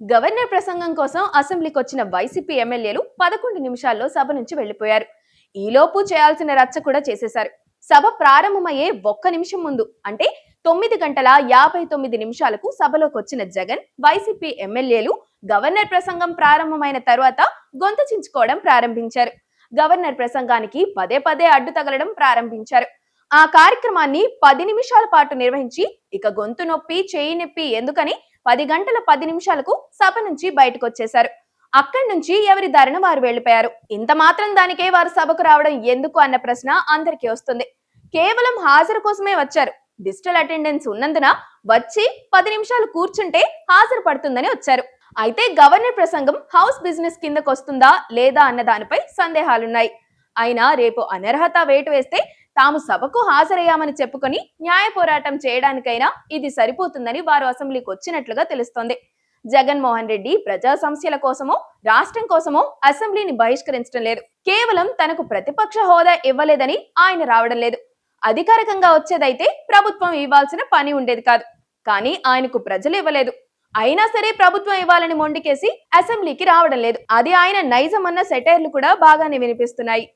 Governor ప్రసంగం కోసం అసెంబ్లీకి వచ్చిన వైసీపీ ఎమ్మెల్యేలు పదకొండు నిమిషాల్లో సభ నుంచి వెళ్ళిపోయారు ఈలోపు చేయాల్సిన రచ్చ కూడా చేసేశారు. సభ ప్రారంభమయ్యే ఒక్క నిమిషం ముందు అంటే తొమ్మిది గంటల యాభై తొమ్మిది నిమిషాలకు సభలోకి వచ్చిన జగన్ వైసీపీ ఎమ్మెల్యేలు గవర్నర్ ప్రసంగం ప్రారంభమైన తర్వాత గొంతు చించుకోవడం ప్రారంభించారు. గవర్నర్ ప్రసంగానికి పదే పదే అడ్డు తగలడం ప్రారంభించారు. ఆ కార్యక్రమాన్ని పది నిమిషాల పాటు నిర్వహించి ఇక గొంతు నొప్పి చేయి నొప్పి ఎందుకని పది గంటల పది నిమిషాలకు సభ నుంచి బయటకు వచ్చేశారు అక్కడి నుంచి ఎవరి దారిన వారు వెళ్ళిపోయారు ఇంత మాత్రం దానికే వారు సభకు రావడం ఎందుకు అన్న ప్రశ్న అందరికీ వస్తుంది. కేవలం హాజరు కోసమే వచ్చారు. డిజిటల్ అటెండెన్స్ ఉన్నందున వచ్చి పది నిమిషాలు కూర్చుంటే హాజరు పడుతుందని వచ్చారు. అయితే గవర్నర్ ప్రసంగం హౌస్ బిజినెస్ కిందకు వస్తుందా లేదా అన్న దానిపై సందేహాలున్నాయి. అయినా రేపు అనర్హత వేటు వేస్తే తాము సభకు హాజరయ్యామని చెప్పుకొని న్యాయ పోరాటం చేయడానికైనా ఇది సరిపోతుందని వారు అసెంబ్లీకి వచ్చినట్లుగా తెలుస్తోంది. జగన్మోహన్ రెడ్డి ప్రజా సమస్యల కోసమో రాష్ట్రం కోసమో అసెంబ్లీని బహిష్కరించడం లేదు. కేవలం తనకు ప్రతిపక్ష హోదా ఇవ్వలేదని ఆయన రావడం లేదు. అధికారికంగా వచ్చేదైతే ప్రభుత్వం ఇవ్వాల్సిన పని ఉండేది కాదు. కానీ ఆయనకు ప్రజలు ఇవ్వలేదు. అయినా సరే ప్రభుత్వం ఇవ్వాలని మొండికేసి అసెంబ్లీకి రావడం లేదు. అది ఆయన నైజం అన్న సెటైర్లు కూడా బాగానే వినిపిస్తున్నాయి.